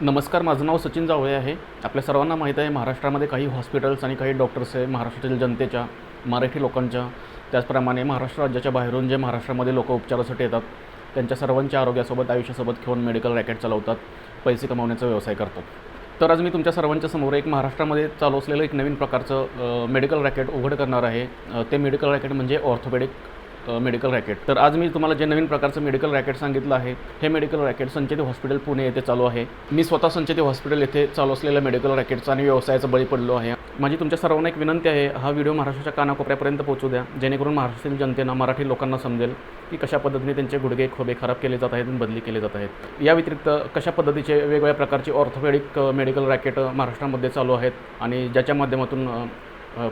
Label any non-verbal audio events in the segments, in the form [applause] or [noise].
नमस्कार माझं नाव सचिन जावळे आहे. आपल्या सर्वांना माहीत आहे महाराष्ट्रामध्ये काही हॉस्पिटल्स आणि काही डॉक्टर्स आहे महाराष्ट्रातील जनतेच्या मराठी लोकांच्या त्याचप्रमाणे महाराष्ट्र राज्याच्या बाहेरून जे महाराष्ट्रामध्ये लोक उपचारासाठी येतात त्यांच्या सर्वांच्या आरोग्यासोबत आयुष्यासोबत घेऊन मेडिकल रॅकेट चालवतात पैसे कमावण्याचा व्यवसाय करतात. तर आज मी तुमच्या सर्वांच्या समोर एक महाराष्ट्रामध्ये चालू असलेलं एक नवीन प्रकारचं मेडिकल रॅकेट उघड करणार आहे. ते मेडिकल रॅकेट म्हणजे ऑर्थोपेडिक मेडिकल रॅकेट तर आज मी तुम्हाला जे नवीन प्रकारचं मेडिकल रॅकेट सांगितलं आहे हे medical racket Sancheti hospital Pune येथे चालू आहे. मी स्वतः संचेती हॉस्पिटल येथे चालू असलेल्या मेडिकल रॅकेटचा आणि व्यवसायाचा बळी पडलो आहे. माझी तुमच्या सर्वांना एक विनंती आहे हा व्हिडिओ महाराष्ट्राच्या कानाकोपऱ्यापर्यंत पोहोचू द्या जेणेकरून महाराष्ट्रातील जनतेनं मराठी लोकांना समजेल की कशा पद्धतीने त्यांचे गुडघे खोबे खराब केले जात आहेत आणि बदली केले जात आहेत. या व्यतिरिक्त कशा पद्धतीचे वेगवेगळ्या प्रकारचे ऑर्थोपेडिक मेडिकल रॅकेट महाराष्ट्रामध्ये चालू आहेत आणि ज्याच्या माध्यमातून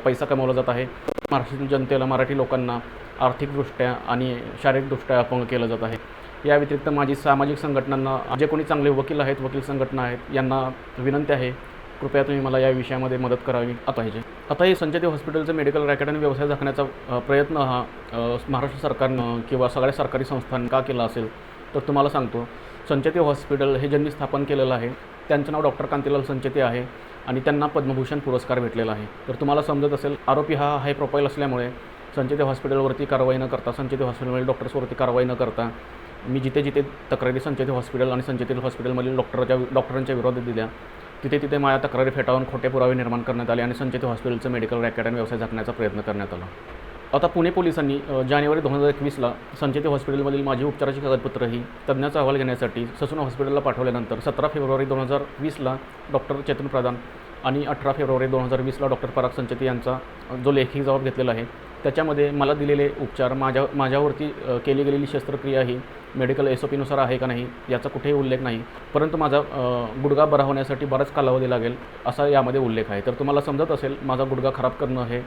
पैसा कमावला जात आहे. महाराष्ट्रातील जनतेला मराठी लोकांना आर्थिकदृष्ट्या आणि शारीरिकदृष्ट्या अपंग केलं जात आहे. या व्यतिरिक्त माझी सामाजिक संघटनांना जे कोणी चांगले वकील आहेत वकील संघटना आहेत यांना विनंती आहे कृपया तुम्ही मला या विषयामध्ये मदत करावी. पाहिजे आता हे संचेती हॉस्पिटलचं मेडिकल रॅकेट आणि व्यवसाय झाकण्याचा प्रयत्न हा महाराष्ट्र सरकारनं किंवा सगळ्या सरकारी संस्थांनी का केला असेल तर तुम्हाला सांगतो. संचेती हॉस्पिटल हे ज्यांनी स्थापन केलेलं आहे त्यांचं नाव डॉक्टर कांतीलाल संचेती आहे आणि त्यांना पद्मभूषण पुरस्कार भेटलेला आहे. तर तुम्हाला समजत असेल आरोपी हा हाय प्रोफाईल असल्यामुळे संचेती हॉस्पिटलवरती कारवाई न करता संचेती हॉस्पिटलमधील डॉक्टर्सवरती कारवाई न करता मी जिथे जिथे तक्रारी संचेती हॉस्पिटल आणि संचेती हॉस्पिटलमधील डॉक्टरच्या डॉक्टरांच्या विरोधात दिल्या तिथे तिथे माझ्या तक्रारी फेटाळून खोटे पुरावे निर्माण करण्यात आले आणि संचेती हॉस्पिटलचं मेडिकल रॅकेट आणि व्यवसाय झाकण्याचा प्रयत्न करण्यात आला. आता पुणे पोलिसांनी जानेवारी दोन हजार एकवीसला संचेती हॉस्पिटलमधील माझी उपचाराची कागदपत्र ही तज्ज्ञाचा अहवाल घेण्यासाठी ससून हॉस्पिटलला पाठवल्यानंतर सतरा फेब्रुवारी दोन हजार वीसला डॉक्टर चेतन प्रधान आणि अठरा फेब्रुवारी दोन हजार वीसला डॉक्टर पराग संचेती यांचा जो लेखी जबाब घेतलेला आहे त्याच्यामध्ये मला दिलेले उपचार माझ्या माझ्यावरती केली गेलेली शस्त्रक्रिया ही मेडिकल एस ओ पीनुसार आहे का नाही याचा कुठेही उल्लेख नाही परंतु माझा गुडघा बरा होण्यासाठी बराच कालावधी लागेल असा यामध्ये उल्लेख आहे. तर तुम्हाला समजत असेल माझा गुडघा खराब करणं हे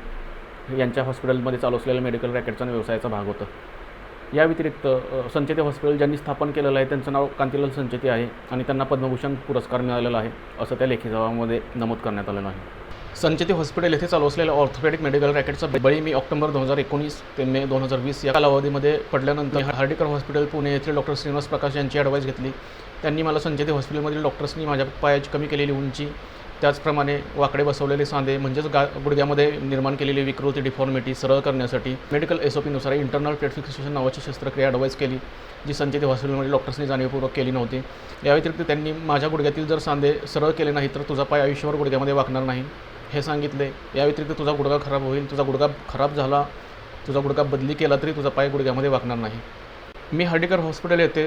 यांच्या हॉस्पिटलमध्ये चालू असलेल्या मेडिकल रॅकेटचा व्यवसायाचा भाग होता. या व्यतिरिक्त संचेती हॉस्पिटल ज्यांनी स्थापन केलेलं आहे त्यांचं नाव कांतीलाल संचेती आहे आणि त्यांना पद्मभूषण पुरस्कार मिळालेला आहे असं त्या लेखी जबाबामध्ये नमूद करण्यात आलेलं आहे. संचेती हॉस्पिटल येथे चालू असलेल्या ऑर्थोपेडिक मेडिकल रॅकेटचा बळी मी ऑक्टोबर दोन हजार एकोणीस ते मे दोन हजार वीस या कालावधीमध्ये पडल्यानंतर हार्डीकर हॉस्पिटल पुणे येथील डॉक्टर श्रीनिवास प्रकाश यांची ॲडवाईस घेतली. त्यांनी मला संचेती हॉस्पिटलमधील डॉक्टर्सनी माझ्या पायाची कमी केलेली उंची त्याचप्रमाणे वाकडे बसवलेले सांधे म्हणजेच गा गुडघ्यामध्ये निर्माण केलेली विकृती डिफॉर्मिटी सरळ करण्यासाठी मेडिकल एस ओ पीनुसार इंटरनल प्लेट फिक्सेशन नावाची शस्त्रक्रिया ॲडवाईस केली जी संचेती हॉस्पिटलमध्ये डॉक्टर्सनी जाणीवपूर्वक केली नव्हती. या व्यतिरिक्त त्यांनी माझ्या गुडघ्यातील जर सांधे सरळ केले नाही तर तुझा पाय आयुष्यभर गुडघ्यामध्ये वाकणार नाही हे सांगितले. या व्यतिरिक्त तुझा गुडघा खराब होईल तुझा गुडघा खराब झाला तुझा गुडघा बदली केला तरी तुझा पाय गुडघ्यामध्ये वाकणार नाही. मी हर्डीकर हॉस्पिटल येथे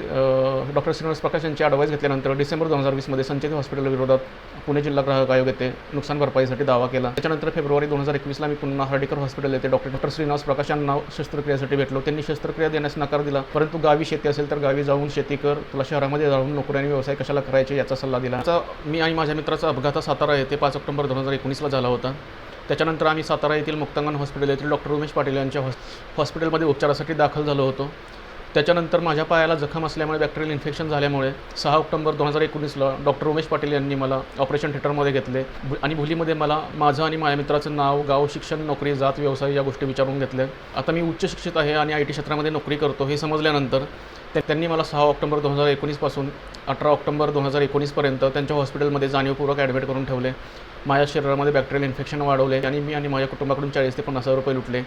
डॉक्टर श्रीनिवास प्रकाश यांची ॲडवाईस घेतल्यानंतर डिसेंबर दोन हजार वीसमध्ये संचेती हॉस्पिटल विरोधात पुणे जिल्हा ग्राहक आयोग येथे नुकसान भरपाईसाठी दावा केला. त्याच्यानंतर फेब्रुवारी दोन हजार एकवीसला मी पुन्हा हर्डीकर हॉस्पिटल येथे डॉक्टर डॉक्टर श्रीनिवास प्रकाश यांना शस्त्रक्रियेसाठी भेटलो. त्यांनी शस्त्रक्रिया देण्यास नकार दिला. परंतु गावी शेती असेल तर गावी जाऊन शेती कर. तुला शहरामध्ये जाऊन नोकरी आणि व्यवसाय कशाला करायचे याचा सल्ला दिला. मी आणि माझ्या मित्राचा अपघात सातारा येथे पाच ऑक्टोबर दोन हजार एकोणीसला झाला होता. त्याच्यानंतर आम्ही सातारा येथील मुक्तांगण हॉस्पिटल येथील डॉक्टर उमेश पाटील यांच्या हॉस हॉस्पिटलमध्ये उपचारासाठी दाखल झालो होतो. त्याच्यानंतर माझ्या पायाला जखम असल्यामुळे बॅक्टेरियल इन्फेक्शन झाल्यामुळे सहा ऑक्टोबर दोन हजार एकोणीसला डॉक्टर उमेश पाटील यांनी मला ऑपरेशन थिएटरमध्ये घेतले. भु- आणि भुलीमध्ये मला माझं आणि माझ्या मित्राचं नाव गाव शिक्षण नोकरी जात व्यवसाय या गोष्टी विचारून घेतल्या. आता मी उच्च शिक्षित आहे आणि आय टी क्षेत्रामध्ये नोकरी करतो हे समजल्यानंतर त्या- त्यांनी मला सहा ऑक्टोबर दोन हजार एकोणीसपासून अठरा ऑक्टोबर दोन हजार एकोणीसपर्यंत त्यांच्या हॉस्पिटलमध्ये जाणीवपूर्वक ॲडमिट करून ठेवले. माझ्या शरीरामध्ये बॅक्टेरियल इन्फेक्शन वाढवले आणि मी आणि माझ्या कुटुंबाकडून चाळीस ते पन्नास हजार रुपये लुटले.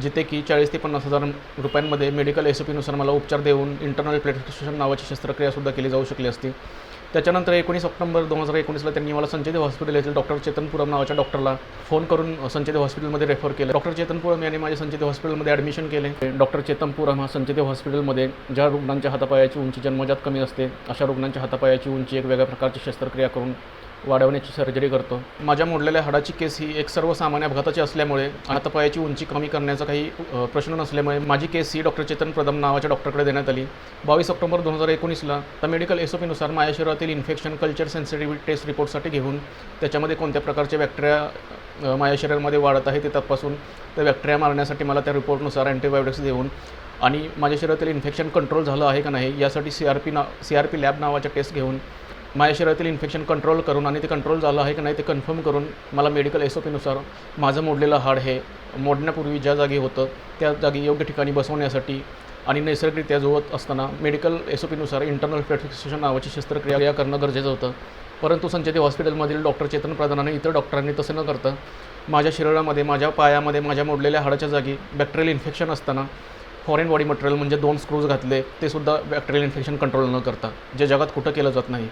जिथे की चाळीस ते पन्नास हजार रुपयांमध्ये मेडिकल एस ओ पीनुसार मला उपचार देऊन इंटरनल प्लेटिफिकेशन नावाची शस्त्रक्रियासुद्धा केली जाऊ शकली असती. त्याच्यानंतर एकोणीस ऑक्टोबर दोन हजार एकोणीसला त्यांनी मला संचयदेव हॉस्पिटल येथील डॉक्टर चेतनपुरम नावाच्या डॉक्टरला फोन करून संचयदेव हॉस्पिटलमध्ये रेफर केलं. डॉक्टर चेतनपुरम यांनी माझ्या संचयदेव हॉस्पिटलमध्ये ॲडमिशन केले. डॉक्टर चेतनपुरम हा संचयदेव हॉस्पिटलमध्ये ज्या रुग्णांच्या हातापायाची उंची जन्मजात कमी असते अशा रुग्णांच्या हातापायाची उंची एक वेगळ्या प्रकारची शस्त्रक्रिया करून वाढवण्याची सर्जरी करतो. माझ्या मोडलेल्या हाडाची केस ही एक सर्वसामान्य अपघाताची असल्यामुळे हातापायाची उंची कमी करण्याचा काही प्रश्न नसल्यामुळे माझी केस ही डॉक्टर चेतन प्रदम नावाच्या डॉक्टरकडे देण्यात आली. बावीस ऑक्टोबर दोन हजार एकोणीसला तर मेडिकल एस ओ पीनुसार माझ्या शरीरातील इन्फेक्शन कल्चर सेन्सिटिव्हिटी टेस्ट रिपोर्टसाठी घेऊन त्याच्यामध्ये कोणत्या प्रकारचे बॅक्टेरिया माझ्या शरीरामध्ये वाढत आहे ते तपासून त्या बॅक्टेरिया मारण्यासाठी मला त्या रिपोर्टनुसार अँटीबायोटिक्स देऊन आणि माझ्या शरीरातील इन्फेक्शन कंट्रोल झालं आहे का नाही यासाठी सी आर पी ना सी आर पी लॅब नावाच्या टेस्ट घेऊन माझ्या शरीरातील इन्फेक्शन कंट्रोल करून आणि ते कंट्रोल झालं आहे की नाही ते कन्फर्म करून मला मेडिकल एस ओ पीनुसार माझं मोडलेलं हाड हे मोडण्यापूर्वी ज्या जागी होतं त्या जागी योग्य ठिकाणी बसवण्यासाठी आणि नैसर्गिकरित्या जुळत असताना मेडिकल एस ओ पीनुसार इंटरनल प्लेट नावाची शस्त्रक्रिया करणं गरजेचं होतं. परंतु संचेती हॉस्पिटलमधील डॉक्टर चेतन प्रधानाने इतर डॉक्टरांनी तसं न करता माझ्या शरीरामध्ये माझ्या पायामध्ये माझ्या मोडलेल्या हाडाच्या जागी बॅक्टेरियल इन्फेक्शन असताना फॉरेन बॉडी मटेरियल म्हणजे दोन स्क्रूज घातले ते सुद्धा बॅक्टेरियल इन्फेक्शन कंट्रोल न करता. जे जगात कुठं केलं जात नाही.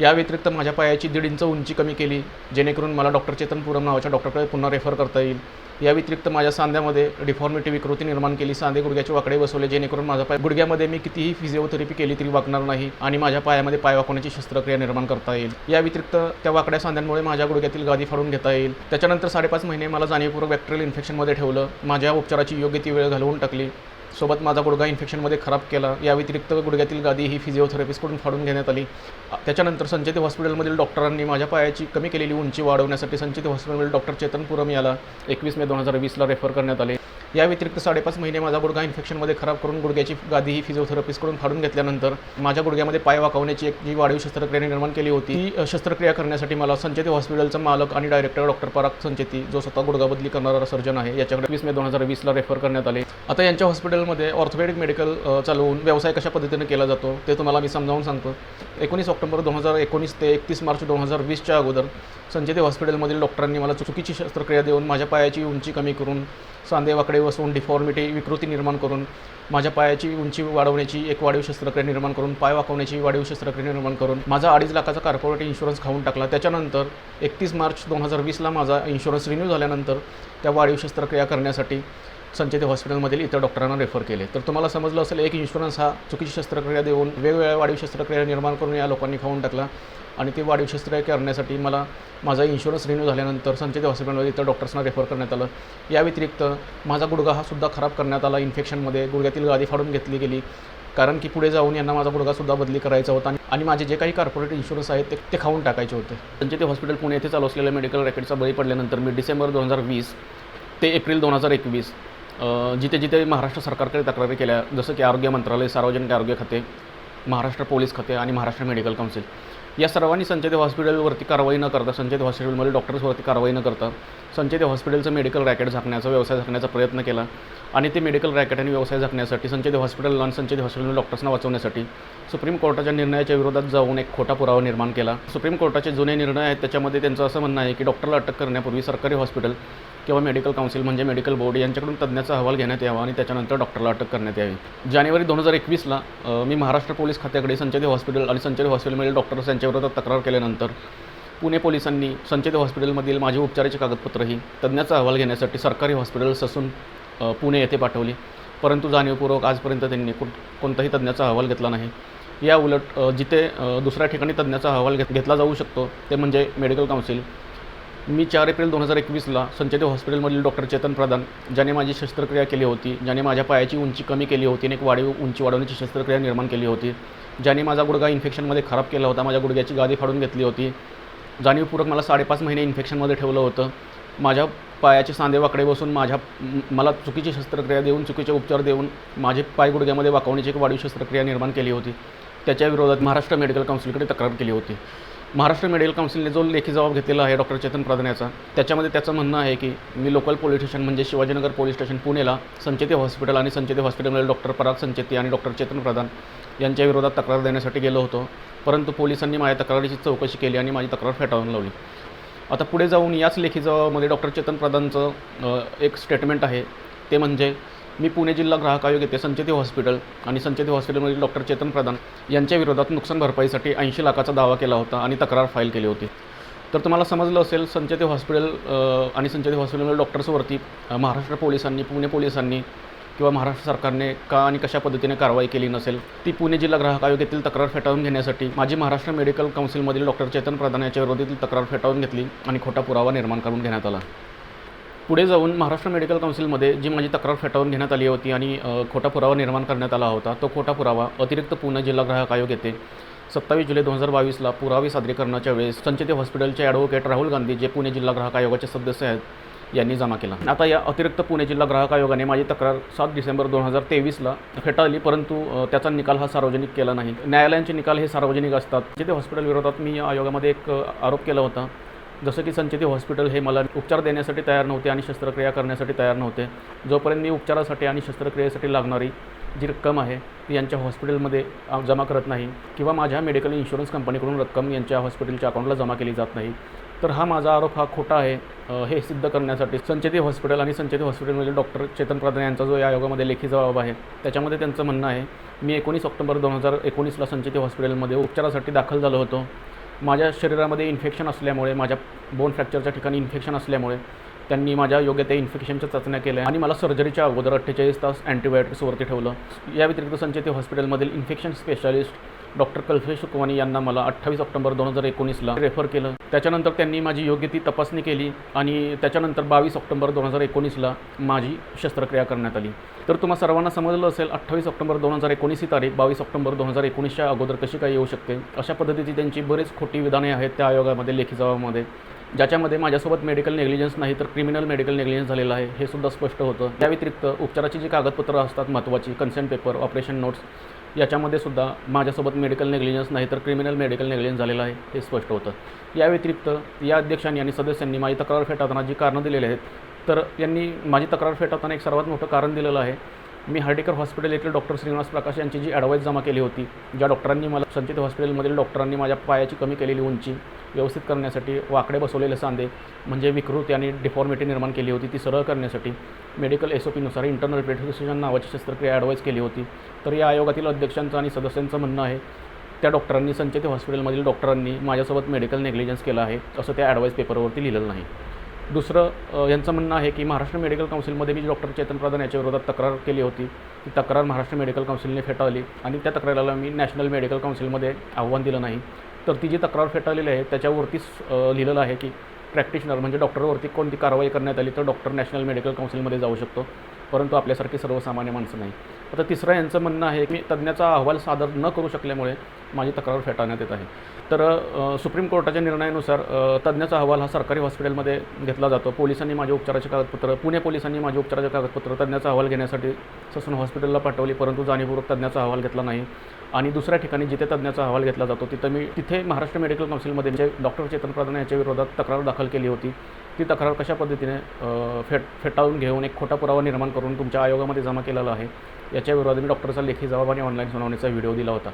या व्यतिरिक्त माझ्या पायाची दीड इंच उंची कमी केली जेणेकरून मला डॉक्टर चेतनपुरम नावाच्या डॉक्टरकडे पुन्हा रेफर करता येईल. या व्यतिरिक्त माझ्या सांध्यामध्ये डिफॉर्मिटी विकृती निर्माण केली सांधे गुडघ्याचे वाकडे बसवले जेणेकरून माझा पाय गुडघ्यामध्ये मी कितीही फिजिओथेरपी केली तरी वाकणार नाही आणि माझ्या पायामध्ये पाय वाकवण्याची शस्त्रक्रिया निर्माण करता येईल. या व्यतिरिक्त त्या वाकड्या सांध्यांमुळे माझ्या गुडघ्यातील गादी फाडून घेता येईल. त्याच्यानंतर साडेपाच महिने मला जाणीवपूर्वक बॅक्टेरियल इन्फेक्शनमध्ये ठेवलं. माझ्या उपचाराची योग्य ती वेळ घालवून टाकली. सोबत माझा गुडघा इन्फेक्शनमध्ये खराब केला. या व्यतिरिक्त गुडघ्यातील गादी ही फिजिओथेरपिस्टकडून फाडून घेण्यात आली. त्याच्यानंतर संचेती हॉस्पिटलमधील डॉक्टरांनी माझ्या पायाची कमी केलेली उंची वाढवण्यासाठी संचेती हॉस्पिटलमधील डॉक्टर चेतन पुरम याला एकवीस मे दोन हजार वीसला रेफर करण्यात आले. या व्यतिरिक्त साडेपाच महिने माझा गुडघा इन्फेक्शनमध्ये खराब करून गुडघ्याची गादी ही फिजिओथेरपिस्टकडून फाडून घेतल्यानंतर माझ्या गुडघ्यामध्ये पाय वाकवण्याची एक जी वाढीव शस्त्रक्रिया निर्माण केली होती ती शस्त्रक्रिया करण्यासाठी मला संचेती हॉस्पिटलचा मालक आणि डायरेक्टर डॉक्टर पराग संचेती जो स्वतः गुडघा बदली करणारा सर्जन आहे याच्याकडे वीस मे दोन हजार वीसला रेफर करण्यात आले. आता यांच्या हॉस्पिटलमध्ये ऑर्थोपेडिक मेडिकल चालवून व्यवसाय कशा पद्धतीने केला जातो ते तुम्हाला मी समजावून सांगतो. एकोणीस ऑक्टोबर दोन हजार एकोणीस ते एकतीस मार्च दोन हजार वीसच्या अगोदर संचेती हॉस्पिटलमधील डॉक्टरांनी मला चुकीची शस्त्रक्रिया देऊन माझ्या पायाची उंची कमी करून सांधे वाकडे बसवून डिफॉर्मिटी विकृती निर्माण करून माझ्या पायाची उंची वाढवण्याची एक वाढीव शस्त्रक्रिया निर्माण करून पाय वाकवण्याची वाढीव शस्त्रक्रिया निर्माण करून माझा अडीच लाखाचा कॉर्पोरेट इन्शुरन्स खाऊन टाकला. त्याच्यानंतर एकतीस मार्च दोन हजार वीसला माझा इन्शुरन्स रिन्यू झाल्यानंतर त्या वाढीव शस्त्रक्रिया करण्यासाठी संचेती हॉस्पिटलमधील इतर डॉक्टरांना रेफर केले. तर तुम्हाला समजलं असेल एक इन्शुरन्स हा चुकीची शस्त्रक्रिया देऊन वेगवेगळ्या वाढीव शस्त्रक्रिया निर्माण करून या लोकांनी खाऊन टाकला. आणि ती वाढीव शस्त्रक्रिया करण्यासाठी मला माझा इन्शुरन्स रिन्यू झाल्यानंतर संचेती हॉस्पिटलमध्ये इतर डॉक्टर्सना रेफर करण्यात आलं. या व्यतिरिक्त माझा गुडघा हा सुद्धा खराब करण्यात आला. इन्फेक्शनमध्ये गुडघ्यातील गादी फाडून घेतली गेली. कारण की पुढे जाऊन यांना माझा गुडघासुद्धा बदली करायचा होता. आणि- माझे जे काही कॉर्पोरेट इन्शुरन्स आहेत ते ते खाऊन टाकायचे होते. संचेती हॉस्पिटल पुणे येथे चालू असलेल्या मेडिकल रॅकेटचा बळी पडल्यानंतर मी डिसेंबर दोन हजार वीस ते एप्रिल दोन हजार एकवीस जिथे जिथे महाराष्ट्र सरकारकडे तक्रारी केल्या जसं की आरोग्य मंत्रालय सार्वजनिक आरोग्य खाते महाराष्ट्र पोलीस खाते आणि महाराष्ट्र मेडिकल काउन्सिल या सर्वांनी संचेती हॉस्पिटलवरती कारवाई न करता संचेत हॉस्पिटलमध्ये डॉक्टर्सवरती कारवाई न करता संचेती हॉस्पिटलचं मेडिकल रॅकेट झाकण्याचा व्यवसाय झाकण्याचा प्रयत्न केला आणि ते मेडिकल रॅकेट आणि व्यवसाय झाकण्यासाठी संचेती हॉस्पिटल आणि संचेती हॉस्पिटल डॉक्टर्सना वाचवण्यासाठी सुप्रीम कोर्टाच्या निर्णयाच्या विरोधात जाऊन एक खोटा पुरावा निर्माण केला. सुप्रीम कोर्टाचे जुने निर्णय आहेत त्याच्यामध्ये त्यांचं असं म्हणणं आहे की डॉक्टरला अटक करण्यापूर्वी सरकारी हॉस्पिटल किंवा मेडिकल काउन्सिल म्हणजे मेडिकल बोर्ड यांच्याकडून तज्ज्ञाचा अहवाल घेण्यात यावा आणि त्याच्यानंतर डॉक्टरला अटक करण्यात यावी. जानेवारी दोन हजार एकवीसला मी महाराष्ट्र पोलीस खात्याकडे संचेती हॉस्पिटल आणि संचेती हॉस्पिटलमधील डॉक्टर्स यांच्याविरोधात तक्रार केल्यानंतर पुणे पोलिसांनी संचेती हॉस्पिटलमधील माझी उपचाराची कागदपत्रही तज्ज्ञाचा अहवाल घेण्यासाठी सरकारी हॉस्पिटल्स असून पुणे येथे पाठवली. परंतु जाणीवपूर्वक आजपर्यंत त्यांनी कुठ कोणताही तज्ज्ञाचा अहवाल घेतला नाही. या उलट जिथे दुसऱ्या ठिकाणी तज्ज्ञाचा अहवाल घेत घेतला जाऊ शकतो ते म्हणजे मेडिकल काउन्सिल मी चार एप्रिल दोन हजार एकवीसला संचदेव हॉस्पिटलमधील डॉक्टर चेतन प्रधान ज्याने माझी शस्त्रक्रिया केली होती ज्याने माझ्या पायाची उंची कमी केली होती आणि एक वाढीव उंची वाढवण्याची शस्त्रक्रिया निर्माण केली होती ज्याने माझा गुडघा इन्फेक्शनमध्ये खराब केला होता माझ्या गुडघ्याची गादी फाडून घेतली होती. जाणीवपूर्वक मला साडेपाच महिने इन्फेक्शनमध्ये ठेवलं होतं. माझ्या पायाचे सांधे वाकडे बसून माझ्या मला चुकीची शस्त्रक्रिया देऊन चुकीचे उपचार देऊन माझे पाय गुडघ्यामध्ये वाकवण्याची एक वाढीव शस्त्रक्रिया निर्माण केली होती. त्याच्या विरोधात महाराष्ट्र मेडिकल काउन्सिलकडे तक्रार केली होती. महाराष्ट्र मेडिकल काउन्सिलने जो लेखी जबाब घेतलेला आहे डॉक्टर चेतन प्रधान याचा त्याच्यामध्ये त्याचं म्हणणं आहे की मी लोकल पोलीस स्टेशन म्हणजे शिवाजीनगर पोलीस स्टेशन पुणेला संचेती हॉस्पिटल आणि संचेती हॉस्पिटलमधील डॉक्टर पराग संचेती आणि डॉक्टर चेतन प्रधान यांच्या विरोधात तक्रार देण्यासाठी गेलो होतो. परंतु पोलिसांनी माझ्या तक्रारीची चौकशी केली आणि माझी तक्रार फेटाळून लावली. आता पुढे जाऊन याच लेखी जबाबामध्ये डॉक्टर चेतन प्रधानचं एक स्टेटमेंट आहे. ते म्हणजे मी पुणे जिल्हा ग्राहक आयोग येथे संचेती हॉस्पिटल आणि संचेती हॉस्पिटलमधील डॉक्टर चेतन प्रधान यांच्या विरोधात नुकसान भरपाईसाठी ऐंशी लाखाचा दावा केला होता आणि तक्रार फाईल केली होती. तर तुम्हाला समजलं असेल संचेती हॉस्पिटल आणि संचेती हॉस्पिटलमधील डॉक्टर्सवरती महाराष्ट्र पोलिसांनी पुणे पोलिसांनी किंवा महाराष्ट्र सरकारने का आणि कशा पद्धतीने कारवाई केली नसेल ती पुणे जिल्हा ग्राहक आयोगातील तक्रार फेटाळून घेण्यासाठी माझी महाराष्ट्र मेडिकल काउन्सिलमधील डॉक्टर चेतन प्रधान याच्या विरोधातील तक्रार फेटाळून घेतली आणि खोटा पुरावा निर्माण करून घेण्यात आला. पुढे जाऊन महाराष्ट्र मेडिकल काउन्सिलमध्ये जी माझी तक्रार फेटाळून घेण्यात आली होती आणि खोटा पुरावा निर्माण करण्यात आला होता तो खोटा पुरावा अतिरिक्त पुणे जिल्हा ग्राहक आयोग येते सत्तावीस जुलै दोन हजार बावीसला पुरावे सादरीकरणाच्या वेळेस संचिते हॉस्पिटलचे ॲडव्होकेट राहुल गांधी जे पुणे जिल्हा ग्राहक आयोगाचे सदस्य आहेत यांनी जमा केला. आता या अतिरिक्त पुणे जिल्हा ग्राहक आयोगाने माझी तक्रार सात डिसेंबर दोन हजार तेवीसला फेटाळली परंतु त्याचा निकाल हा सार्वजनिक केला नाही. न्यायालयांचे निकाल हे सार्वजनिक असतात. जिथे हॉस्पिटल विरोधात मी या आयोगामध्ये एक आरोप केला होता जसं की संचेती हॉस्पिटल हे मला उपचार देण्यासाठी तयार नव्हते आणि शस्त्रक्रिया करण्यासाठी तयार नव्हते. जोपर्यंत मी उपचारासाठी आणि शस्त्रक्रियेसाठी लागणारी जी रक्कम आहे ती यांच्या हॉस्पिटलमध्ये जमा करत नाही किंवा माझ्या मेडिकल इन्शुरन्स कंपनीकडून रक्कम यांच्या हॉस्पिटलच्या अकाउंटला जमा केली जात नाही तर हा माझा आरोप हा खोटा आहे हे सिद्ध करण्यासाठी. संचेती हॉस्पिटल आणि संचेती हॉस्पिटलमधील डॉक्टर चेतन प्रधान यांचा जो या आयोगामध्ये लेखी जबाब आहे त्याच्यामध्ये त्यांचं म्हणणं आहे मी एकोणीस ऑक्टोबर दोन हजार एकोणीसला संचेती हॉस्पिटलमध्ये उपचारासाठी दाखल झालो होतो. माझ्या शरीरामध्ये इन्फेक्शन असल्यामुळे माझ्या बोन फ्रॅक्चरच्या ठिकाणी इन्फेक्शन असल्यामुळे त्यांनी माझ्या योग्य त्या इन्फेक्शनच्या चाचण्या केल्या. आणि मला सर्जरीच्या अगोदर अठ्ठेचाळीस तास अँटीबायोटिक्सवरती ठेवलं. या व्यतिरिक्त संचेती हॉस्पिटलमधील इन्फेक्शन स्पेशालिस्ट डॉक्टर कल्फे सुकवानी यांना मला अठ्ठावीस ऑक्टोबर दोन हजार एकोणीसला रेफर केलं. त्याच्यानंतर त्यांनी माझी योग्य ती तपासणी केली आणि त्याच्यानंतर बावीस ऑक्टोबर दोन हजार एकोणीसला माझी शस्त्रक्रिया करण्यात आली. तर तुम्हा सर्वांना समजलं असेल अठ्ठावीस ऑक्टोबर दोन हजार एकोणीस ही तारीख बावीस ऑक्टोबर दोन हजार एकोणीसच्या अगोदर कशी काय येऊ शकते? अशा पद्धतीची त्यांची बरीच खोटी विधाने आहेत त्या आयोगामध्ये लेखी जबाबामध्ये ज्याच्यामध्ये माझ्यासोबत मेडिकल नेग्लिजन्स नाही तर क्रिमिनल मेडिकल नेग्लिजन्स झालेलं आहे हे सुद्धा स्पष्ट होतं. त्या व्यतिरिक्त उपचाराची जी कागदपत्रं असतात महत्त्वाची कन्सेंट पेपर ऑपरेशन नोट्स याच्यामध्ये सुद्धा माझ्यासोबत मेडिकल नेग्लिजन्स नाही तर क्रिमिनल मेडिकल नेग्लिजन्स झालेलं आहे हे स्पष्ट होतं. या व्यतिरिक्त या अध्यक्षांनी आणि सदस्यांनी माझी तक्रार फेटाळताना जी कारणं दिलेली आहेत तर यांनी माझी तक्रार फेटाळताना एक सर्वात मोठं कारण दिलेलं आहे मी हार्डेकर हॉस्पिटल येथील डॉक्टर श्रीनिवास प्रकाश यांची जी ॲडवाईस जमा केली होती ज्या डॉक्टरांनी मला संचित हॉस्पिटलमधील डॉक्टरांनी माझ्या पायाची कमी केलेली उंची व्यवस्थित करण्यासाठी वाकडे बसवलेले सांधे म्हणजे विकृती आणि डिफॉर्मिटी निर्माण केली होती ती सरळ करण्यासाठी मेडिकल एस ओ पीनुसार इंटरनल पेट्रिफिकेशन नावाची शस्त्रक्रिया ॲडवाईस केली होती. तर या आयोगातील अध्यक्षांचं आणि सदस्यांचं म्हणणं आहे त्या डॉक्टरांनी संचेती हॉस्पिटलमधील डॉक्टरांनी माझ्यासोबत मेडिकल नेग्लिजन्स केला आहे असं त्या ॲडवाईस पेपरवरती लिहिलेलं नाही. दुसरं यांचं म्हणणं आहे की महाराष्ट्र मेडिकल काउन्सिलमध्ये मी डॉक्टर चेतन प्रधान याच्या विरोधात तक्रार केली होती. ती तक्रार महाराष्ट्र मेडिकल काउन्सिलने फेटाळली आणि त्या तक्रारीला मी नॅशनल मेडिकल काउन्सिलमध्ये आव्हान दिलं नाही. तर ती जी तक्रार फेटाळलेली आहे त्याच्यावरतीच लिहिलेलं आहे की प्रॅक्टिशनर म्हणजे डॉक्टरवरती कोणती कारवाई करण्यात आली तर डॉक्टर नॅशनल मेडिकल काउन्सिलमध्ये जाऊ शकतो. परंतु आपल्यासारखी सर्वसामान्य माणसं नाही. आता तिसरं यांचं म्हणणं आहे की तज्ज्ञाचा अहवाल सादर न करू शकल्यामुळे माझी तक्रार फेटाळण्यात येत आहे. तर सुप्रीम कोर्टाच्या निर्णयानुसार तज्ज्ञाचा अहवाल हा सरकारी हॉस्पिटलमध्ये घेतला जातो. पोलिसांनी माझे उपचाराचे कागदपत्र पुणे पोलिसांनी माझे उपचाराचे कागदपत्र तज्ज्ञाचा अहवाल घेण्यासाठी ससून हॉस्पिटलला पाठवली परंतु जाणीवपूर्वक तज्ज्ञाचा अहवाल घेतला नाही. आणि दुसऱ्या ठिकाणी जिथे तज्ज्ञाचा अहवाल घेतला जातो तिथं मी तिथे महाराष्ट्र मेडिकल काउन्सिलमध्ये जे डॉक्टर चेतन प्रधान याच्या विरोधात तक्रार दाखल केली होती ती तक्रार कशा पद्धतीने फेट फेटाळून घेऊन एक खोटा पुरावा निर्माण करून तुमच्या आयोगामध्ये जमा केलेला आहे याच्या विरोधात मी डॉक्टरचा लेखी जबाब आणि ऑनलाईन सुनावणीचा व्हिडिओ दिला होता.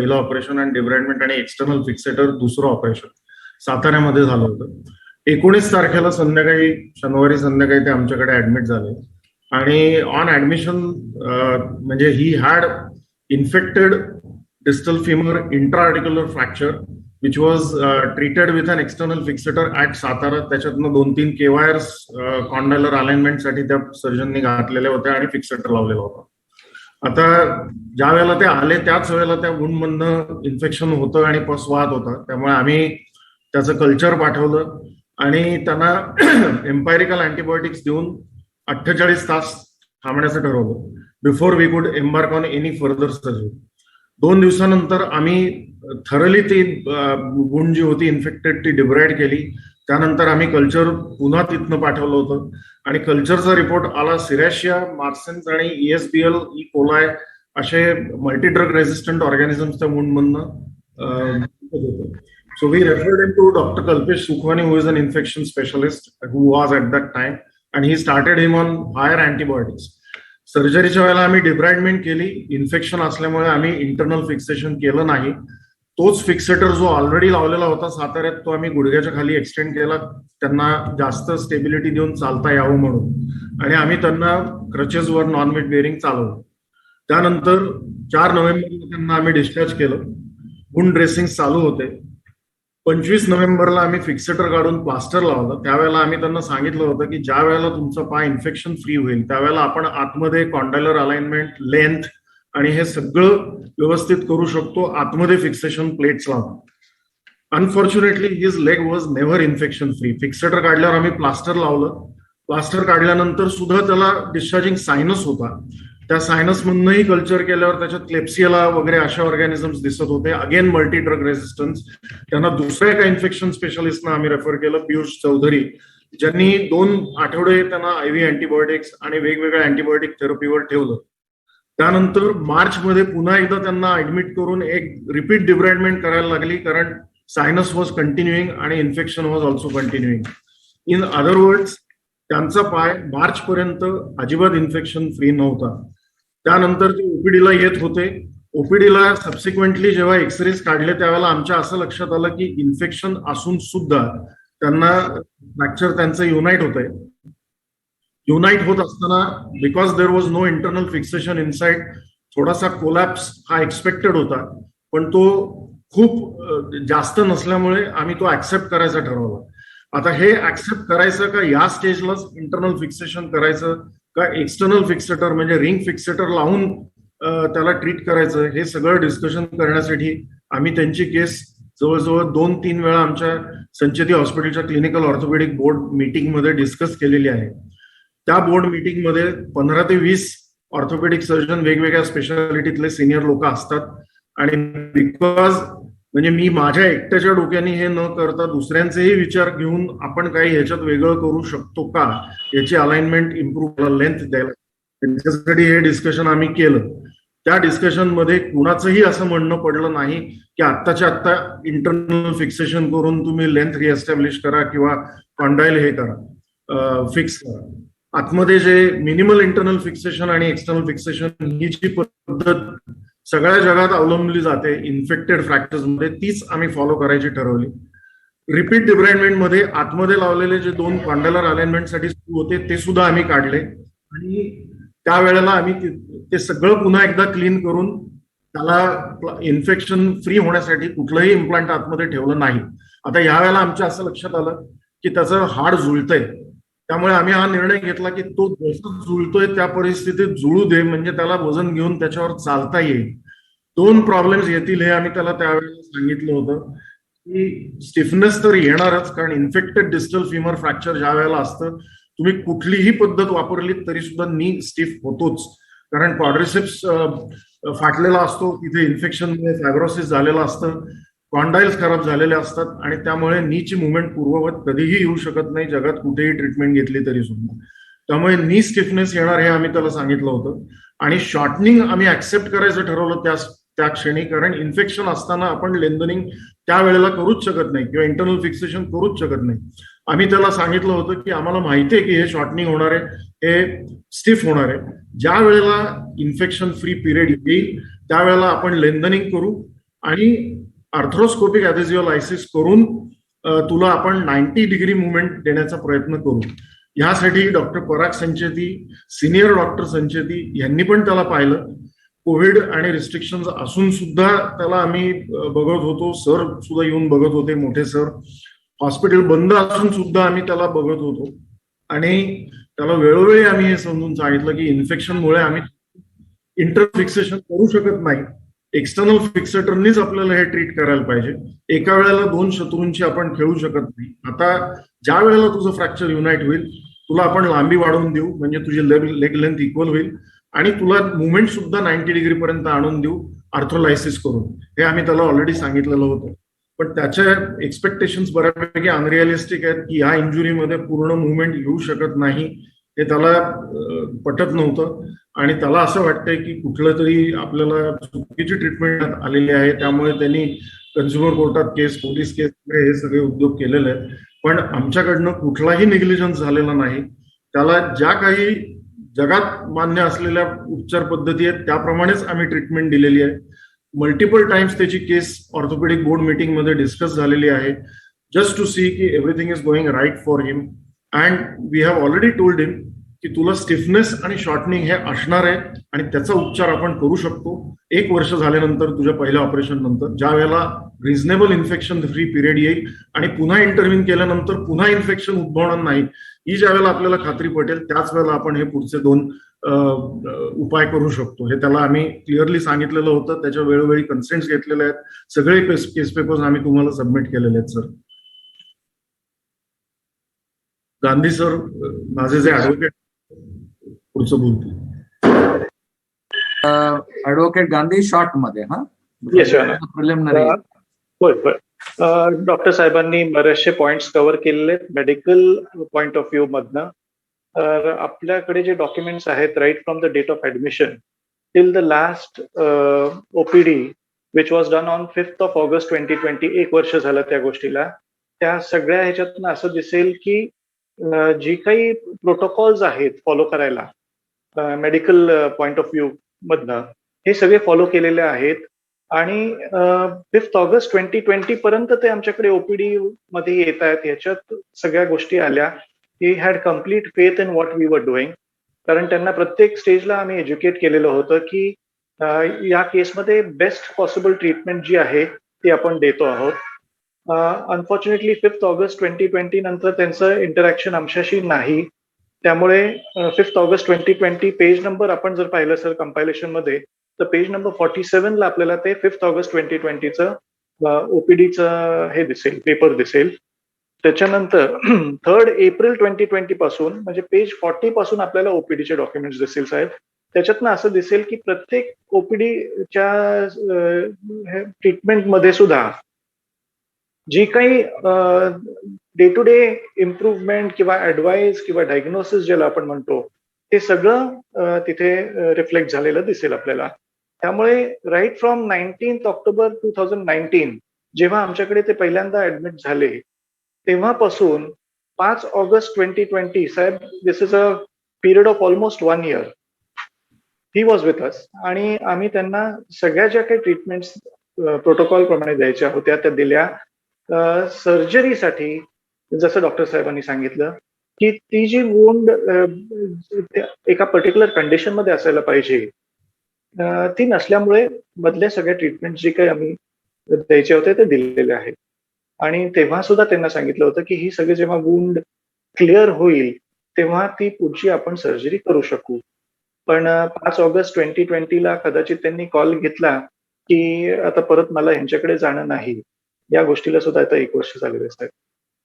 पहिलं ऑपरेशन आणि डिब्राइडमेंट आणि एक्सटर्नल फिक्सेटर दुसरं ऑपरेशन साताऱ्यामध्ये झालं होतं. एकोणीस तारखेला संध्याकाळी शनिवारी संध्याकाळी ते आमच्याकडे ऍडमिट झाले. आणि ऑन ऍडमिशन म्हणजे he had infected distal femur intraarticular fracture which was treated with an external fixator at Satara त्याच्यातनं दोन तीन केवायर्स कॉन्डायलर अलाइनमेंटसाठी त्या सर्जननी घातलेल्या होत्या आणि फिक्सेटर लावलेला होता. आता ज्या वेळेला ते आले त्याच वेळेला त्या वुंडमधनं इन्फेक्शन होतं आणि पस वाहत होता. त्यामुळे आम्ही त्याचं कल्चर पाठवलं आणि त्यांना [clears throat] एम्पायरिकल अँटीबायोटिक्स देऊन अठ्ठेचाळीस तास थांबण्याचं ठरवलं. Before we could embark on any further surgery दोन दिवसानंतर आम्ही थरली ती गुण जी होती इन्फेक्टेड ती डिब्राईड केली. त्यानंतर आम्ही कल्चर पुन्हा तिथनं पाठवलं होतं. आणि कल्चरचा रिपोर्ट आला सिरॅशिया मार्सेन्स आणि ईएसबीएल ई. कोलाय असे मल्टीड्रग ड्रग ऑर्गॅनिझम्स त्या वुंडमधनं so we referred in to doctor Kalpesh Sukhwani who is an infection specialist who was at that time आणि he started him on higher antibiotics सर्जरीच्या वेळेला आम्ही डिब्राइडमेंट केली. Infection असल्यामुळे आम्ही internal fixation केलं नाही. तोच फिक्सेटर जो ऑलरेडी लावलेला होता साताऱ्यात तो आम्ही गुडघ्याच्या खाली एक्सटेंड केला. त्यांना जास्त स्टेबिलिटी देऊन चालता यावं म्हणून. आणि आम्ही त्यांना क्रचेसवर नॉन वेट बेअरिंग चालवलं. त्यानंतर चार नोव्हेंबरला त्यांना आम्ही डिस्चार्ज केलं. गुण ड्रेसिंग चालू होते. पंचवीस नोव्हेंबरला आम्ही फिक्सेटर काढून प्लास्टर लावलं. त्यावेळेला आम्ही त्यांना सांगितलं होतं की ज्या वेळेला तुमचा पाय इन्फेक्शन फ्री होईल त्यावेळेला आपण आतमध्ये कॉन्डायलर अलाइनमेंट लेंथ आणि हे सगळं व्यवस्थित करू शकतो आतमध्ये फिक्सेशन प्लेट्स लावून. Unfortunately his leg was never infection free fixator काढल्यावर आम्ही प्लास्टर लावलं. प्लास्टर काढल्यानंतर सुद्धा त्याला डिस्चार्जिंग सायनस होता. त्या सायनस मधनंही कल्चर केल्यावर त्याच्यात क्लेप्सियाला वगैरे अशा ऑर्गॅनिझम्स दिसत होते. अगेन मल्टी ड्रग रेझिस्टन्स त्यांना दुसऱ्या एका इन्फेक्शन स्पेशलिस्टना आम्ही रेफर केलं पियुष चौधरी. ज्यांनी दोन आठवडे त्यांना आयव्ही अँटीबायोटिक्स आणि वेगवेगळ्या अँटीबायोटिक थेरपीवर ठेवलं. त्यानंतर मार्च मध्ये पुन्हा एकदा त्यांना ऍडमिट करून एक रिपीट डिब्राइडमेंट करायला लागली कारण सायनस वॉज कंटिन्युईंग आणि infection was also continuing in other words त्यांचा पाय मार्च पर्यंत अजिबात इन्फेक्शन फ्री नव्हता. त्यानंतर ते ओपीडीला येत होते. ओपीडीला सबसिक्वेंटली जेव्हा एक्सरेज काढले त्यावेळेला आमच्या असं लक्षात आलं की इन्फेक्शन असून सुद्धा त्यांना फ्रॅक्चर त्यांचं युनाईट होत आहे युनाईट होत असताना because there was no internal fixation inside थोडासा कोलॅप्स हा एक्सपेक्टेड होता. पण तो खूप जास्त नसल्यामुळे आम्ही तो ऍक्सेप्ट करायचा ठरवला. आता हे ऍक्सेप्ट करायचं का या स्टेजलाच इंटरनल फिक्सेशन करायचं का एक्सटर्नल फिक्सेटर म्हणजे रिंग फिक्सेटर लावून त्याला ट्रीट करायचं हे सगळं डिस्कशन करण्यासाठी आम्ही त्यांची केस जवळजवळ दोन तीन वेळा आमच्या संचेती हॉस्पिटलच्या क्लिनिकल ऑर्थोपेडिक बोर्ड मीटिंगमध्ये डिस्कस केलेली आहे. त्या बोर्ड मीटिंगमध्ये पंधरा ते वीस ऑर्थोपेडिक सर्जन वेगवेगळ्या स्पेशालिटीतले सिनियर लोक असतात. आणि बिकॉज म्हणजे मी माझ्या एकट्याच्या डोक्याने हे न करता दुसऱ्यांचेही विचार घेऊन आपण काही ह्याच्यात वेगळं करू शकतो का? याची अलाइनमेंट इम्प्रूव्ह लेंथ द्यायला त्यांच्यासाठी हे डिस्कशन आम्ही केलं. त्या डिस्कशनमध्ये कुणाचंही असं म्हणणं पडलं नाही की आत्ताच्या आत्ता इंटरनल फिक्सेशन करून तुम्ही लेंथ रिएस्टॅब्लिश करा किंवा कॉन्डाईल हे करा. फिक्स करा. आतमध्ये जे मिनिमल इंटरनल फिक्सेशन आणि एक्सटर्नल फिक्सेशन ही जी पद्धत सगळ्या जगात अवलंबली जाते इन्फेक्टेड फ्रॅक्चर्समध्ये तीच आम्ही फॉलो करायची ठरवली. रिपीट डिब्राइडमेंटमध्ये आतमध्ये लावलेले जे दोन कॉन्डेलर अलाइनमेंटसाठी सुरू होते ते सुद्धा आम्ही काढले. आणि त्यावेळेला आम्ही ते सगळं पुन्हा एकदा क्लीन करून त्याला इन्फेक्शन फ्री होण्यासाठी कुठलंही इम्प्लांट आतमध्ये ठेवलं नाही. आता यावेळेला आमच्या असं लक्षात आलं की त्याचं हाड जुळतंय. त्यामुळे आम्ही हा निर्णय घेतला की तो जसं जुळतोय त्या परिस्थितीत जुळू दे म्हणजे त्याला वजन घेऊन त्याच्यावर चालता येईल. दोन प्रॉब्लेम्स येतील हे आम्ही त्याला त्यावेळेला सांगितलं होतं. की स्टिफनेस तर येणारच कारण इन्फेक्टेड डिस्टल फिमर फ्रॅक्चर ज्या वेळेला असतं तुम्ही कुठलीही पद्धत वापरली तरी सुद्धा नी स्टिफ होतोच. कारण क्वाड्रिसेप्स फाटलेला असतो तिथे इन्फेक्शनमुळे फॅग्रोसिस झालेलं असतं. कॉन्डाईल्स खराब झालेले असतात आणि त्यामुळे नीची मुवमेंट पूर्ववत कधीही येऊ शकत नाही जगात कुठेही ट्रीटमेंट घेतली तरी सुद्धा. त्यामुळे नी स्टिफनेस येणार हे आम्ही त्याला सांगितलं होतं. आणि शॉर्टनिंग आम्ही ऍक्सेप्ट करायचं ठरवलं त्या त्या क्षणी कारण इन्फेक्शन असताना आपण लेंदनिंग त्यावेळेला करूच शकत नाही किंवा इंटरनल फिक्सेशन करूच शकत नाही. आम्ही त्याला सांगितलं होतं की आम्हाला माहिती आहे की हे शॉर्टनिंग होणार आहे हे स्टिफ होणार आहे. ज्या वेळेला इन्फेक्शन फ्री पिरियड येईल त्यावेळेला आपण लेंदनिंग करू आणि आर्थ्रोस्कोपिक ॲथेजिओलायसिस करून तुला आपण नाईन्टी डिग्री मुवमेंट देण्याचा प्रयत्न करू. ह्यासाठी doctor Parag Sancheti senior doctor Sancheti यांनी पण त्याला पाहिलं. कोविड आणि रिस्ट्रिक्शन असून सुद्धा त्याला आम्ही बघत होतो. सर सुद्धा येऊन बघत होते मोठे सर. हॉस्पिटल बंद असून सुद्धा आम्ही त्याला बघत होतो. आणि त्याला वेळोवेळी आम्ही हे समजून सांगितलं की इन्फेक्शनमुळे आम्ही इंटरफिक्सेशन करू शकत नाही. एक्सटर्नल फिक्सेटरनीच आपल्याला हे ट्रीट करायला पाहिजे. एका वेळेला दोन शत्रूंची आपण खेळू शकत नाही. आता ज्या वेळेला तुझं फ्रॅक्चर युनाईट होईल तुला आपण लांबी वाढवून देऊ म्हणजे तुझी लेग लेग लेंथ इक्वल होईल. आणि तुला मुवमेंट सुद्धा नाईन्टी डिग्री पर्यंत आणून देऊ आर्थ्रोलायसिस करून. हे आम्ही त्याला ऑलरेडी सांगितलेलं होतं. पण त्याच्या एक्सपेक्टेशन बऱ्यापैकी अनरिअलिस्टिक आहेत की ह्या इंजुरीमध्ये पूर्ण मुवमेंट येऊ शकत नाही. हे त्याला पटत नव्हतं. आणि त्याला असं वाटतंय की कुठलं तरी आपल्याला चुकीची ट्रीटमेंट आलेली आहे. त्यामुळे त्यांनी कन्झ्युमर कोर्टात केस पोलीस केस हे सगळे उद्योग केलेले आहेत. पण आमच्याकडनं कुठलाही निग्लिजन्स झालेला नाही. त्याला ज्या काही जगात मान्य असलेल्या उपचार पद्धती आहेत त्याप्रमाणेच आम्ही ट्रीटमेंट दिलेली आहे. मल्टिपल टाइम्स त्याची केस ऑर्थोपेडिक बोर्ड मीटिंगमध्ये डिस्कस झालेली आहे. जस्ट टू सी की everything is going right for him and we have already told him की तुला स्टिफनेस आणि शॉर्टनिंग हे असणार आहे आणि त्याचा उपचार आपण करू शकतो. एक वर्ष झाल्यानंतर तुझ्या पहिल्या ऑपरेशन नंतर ज्या वेळेला रिझनेबल इन्फेक्शन फ्री पिरियड येईल आणि पुन्हा इंटरव्ह्यून केल्यानंतर पुन्हा इन्फेक्शन उद्भवणार नाही ही ज्या वेळेला आपल्याला खात्री पटेल त्याच वेळेला आपण हे पुढचे दोन उपाय करू शकतो. हे त्याला आम्ही क्लिअरली सांगितलेलं होतं. त्याच्या वेळोवेळी कन्सेंट्स घेतलेले आहेत. सगळे केस पेपर्स आम्ही तुम्हाला सबमिट केलेले आहेत सर गांधी सर माझे जे ऍडव्होकेट पुढचं बोलतील ऍडव्होकेट गांधी शॉर्टमध्ये हा. प्रिलिमिनरी होय डॉक्टर बरेचसे पॉइंट्स कव्हर केलेले मेडिकल पॉइंट ऑफ व्ह्यू मधनं. तर आपल्याकडे जे डॉक्युमेंट्स आहेत right from the date of admission till the last OPD which was done on fifth of August twenty twenty एक वर्ष झालं त्या गोष्टीला. त्या सगळ्या ह्याच्यातनं असं दिसेल की जी काही प्रोटोकॉल्स आहेत फॉलो करायला मेडिकल पॉइंट ऑफ व्ह्यू मधनं. हे सगळे फॉलो केलेले आहेत. आणि फिफ्थ ऑगस्ट ट्वेंटी ट्वेंटी पर्यंत ते आमच्याकडे ओपीडी मध्ये येत आहेत. याच्यात सगळ्या गोष्टी आल्या. He had complete faith in what we were doing कारण त्यांना प्रत्येक स्टेजला आम्ही एज्युकेट केलेलं होतं की या केसमध्ये बेस्ट पॉसिबल ट्रीटमेंट जी आहे ती आपण देतो आहोत. Unfortunately fifth August twenty twenty नंतर त्यांचं इंटरॅक्शन आमच्याशी नाही. त्यामुळे fifth August twenty twenty page number आपण जर पाहिलं सर कंपायलेशनमध्ये तर पेज नंबर फॉर्टी सेव्हनला आपल्याला ते फिफ्थ ऑगस्ट ट्वेंटी ट्वेंटीचं ओपीडीचं हे दिसेल पेपर दिसेल. त्याच्यानंतर थर्ड एप्रिल ट्वेंटी ट्वेंटी पासून म्हणजे पेज फॉर्टी पासून आपल्याला ओपीडीचे डॉक्युमेंट्स दिसेल साहेब. त्याच्यातनं असं दिसेल की प्रत्येक ओपीडीच्या ट्रीटमेंटमध्ये सुद्धा जी काही डे टू डे इम्प्रुव्हमेंट किंवा ऍडवाइस किंवा डायग्नोसिस ज्याला आपण म्हणतो ते सगळं तिथे रिफ्लेक्ट झालेलं दिसेल आपल्याला. त्यामुळे right from nineteenth October two thousand nineteen जेव्हा आमच्याकडे ते पहिल्यांदा ऍडमिट झाले तेव्हापासून पाच August twenty twenty Saheb this is a period of almost one year he was with us आणि आम्ही त्यांना सगळ्या ज्या काही ट्रीटमेंट्स प्रोटोकॉल प्रमाणे द्यायच्या होत्या त्या दिल्या. सर्जरीसाठी जसं डॉक्टर साहेबांनी सांगितलं की ती जी वोंड एका पर्टिक्युलर कंडिशनमध्ये असायला पाहिजे ती नसल्यामुळे मधल्या सगळ्या ट्रीटमेंट जे काही आम्ही द्यायचे होते ते दिलेले आहेत. आणि तेव्हा सुद्धा त्यांना सांगितलं होतं की ही सगळी जेव्हा वुंड क्लिअर होईल तेव्हा ती पुढची आपण सर्जरी करू शकू. पण पाच ऑगस्ट ट्वेंटी ट्वेंटीला कदाचित त्यांनी कॉल घेतला की आता परत मला यांच्याकडे जाणं नाही. या गोष्टीला सुद्धा आता एक वर्ष झालेलं आहे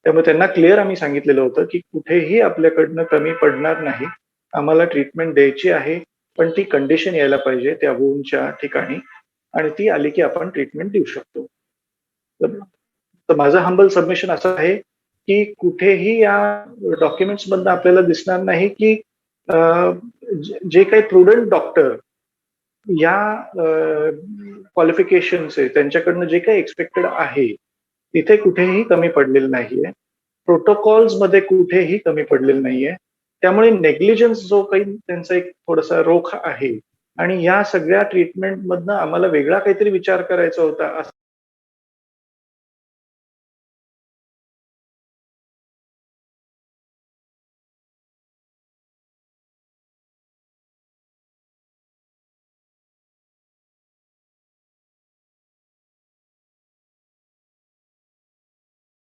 त्यामुळे त्यांना क्लिअर आम्ही सांगितलेलं होतं की कुठेही आपल्याकडनं कमी पडणार नाही. आम्हाला ट्रीटमेंट द्यायची आहे पण ती कंडिशन यायला पाहिजे त्या वूनच्या ठिकाणी आणि ती आली की आपण ट्रीटमेंट देऊ शकतो. तर- माझं हंबल सबमिशन असं आहे की कुठेही या डॉक्युमेंट्स मधनं आपल्याला दिसणार नाही की जे- जे काही प्रुडंट डॉक्टर या क्वालिफिकेशन्स आहे त्यांच्याकडनं जे काही एक्सपेक्टेड आहे तिथे कुठेही कमी पडलेलं नाहीये. प्रोटोकॉल्समध्ये कुठेही कमी पडलेलं नाहीये. त्यामुळे नेग्लिजन्स जो काही त्यांचा एक थोडासा रोख आहे. आणि या सगळ्या ट्रीटमेंट मधनं आम्हाला वेगळा काहीतरी विचार करायचा होता असं